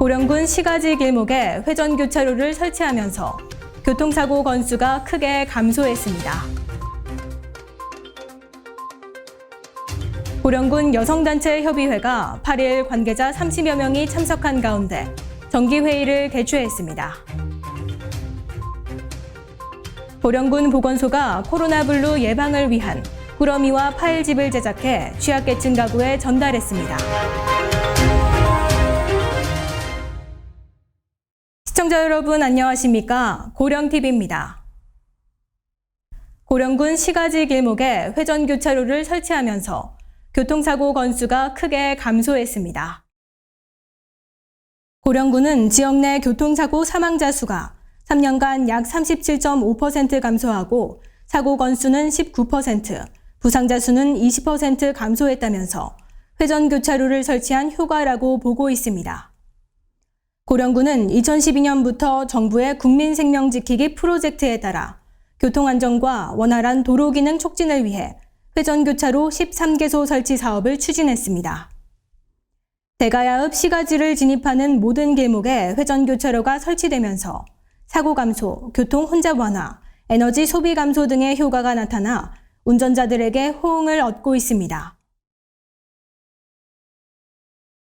고령군 시가지 길목에 회전 교차로를 설치하면서 교통사고 건수가 크게 감소했습니다. 고령군 여성단체 협의회가 8일 관계자 30여 명이 참석한 가운데 정기회의를 개최했습니다. 고령군 보건소가 코로나 블루 예방을 위한 꾸러미와 파일집을 제작해 취약계층 가구에 전달했습니다. 시청자 여러분 안녕하십니까? 고령TV입니다. 고령군 시가지 길목에 회전 교차로를 설치하면서 교통사고 건수가 크게 감소했습니다. 고령군은 지역 내 교통사고 사망자 수가 3년간 약 37.5% 감소하고 사고 건수는 19%, 부상자 수는 20% 감소했다면서 회전 교차로를 설치한 효과라고 보고 있습니다. 고령군은 2012년부터 정부의 국민 생명 지키기 프로젝트에 따라 교통안전과 원활한 도로 기능 촉진을 위해 회전 교차로 13개소 설치 사업을 추진했습니다. 대가야읍 시가지를 진입하는 모든 길목에 회전 교차로가 설치되면서 사고 감소, 교통 혼잡 완화, 에너지 소비 감소 등의 효과가 나타나 운전자들에게 호응을 얻고 있습니다.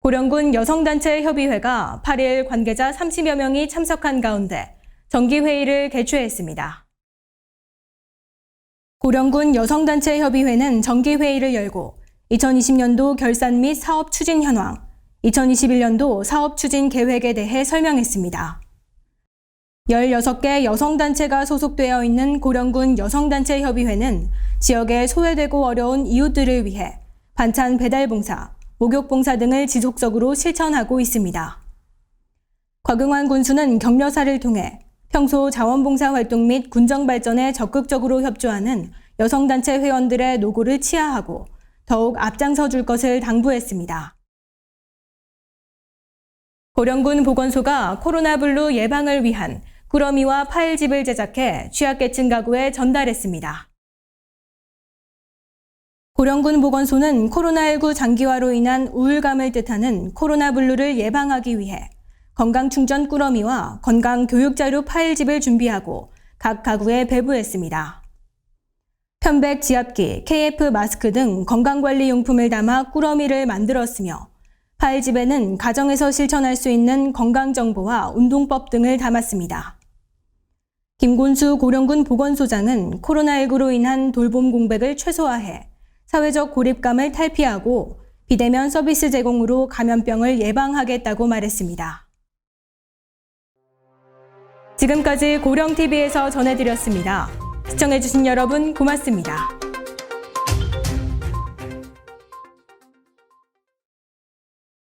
고령군 여성단체 협의회가 8일 관계자 30여 명이 참석한 가운데 정기회의를 개최했습니다. 고령군 여성단체 협의회는 정기회의를 열고 2020년도 결산 및 사업 추진 현황, 2021년도 사업 추진 계획에 대해 설명했습니다. 16개 여성단체가 소속되어 있는 고령군 여성단체 협의회는 지역의 소외되고 어려운 이웃들을 위해 반찬 배달 봉사, 목욕 봉사 등을 지속적으로 실천하고 있습니다. 곽응환 군수는 격려사를 통해 평소 자원봉사 활동 및 군정 발전에 적극적으로 협조하는 여성단체 회원들의 노고를 치하하고 더욱 앞장서 줄 것을 당부했습니다. 고령군 보건소가 코로나 블루 예방을 위한 꾸러미와 파일집을 제작해 취약계층 가구에 전달했습니다. 고령군 보건소는 코로나19 장기화로 인한 우울감을 뜻하는 코로나 블루를 예방하기 위해 건강 충전 꾸러미와 건강 교육 자료 파일집을 준비하고 각 가구에 배부했습니다. 편백 지압기, KF 마스크 등 건강관리 용품을 담아 꾸러미를 만들었으며 파일집에는 가정에서 실천할 수 있는 건강정보와 운동법 등을 담았습니다. 김곤수 고령군 보건소장은 코로나19로 인한 돌봄 공백을 최소화해 사회적 고립감을 탈피하고 비대면 서비스 제공으로 감염병을 예방하겠다고 말했습니다. 지금까지 고령TV에서 전해드렸습니다. 시청해주신 여러분 고맙습니다.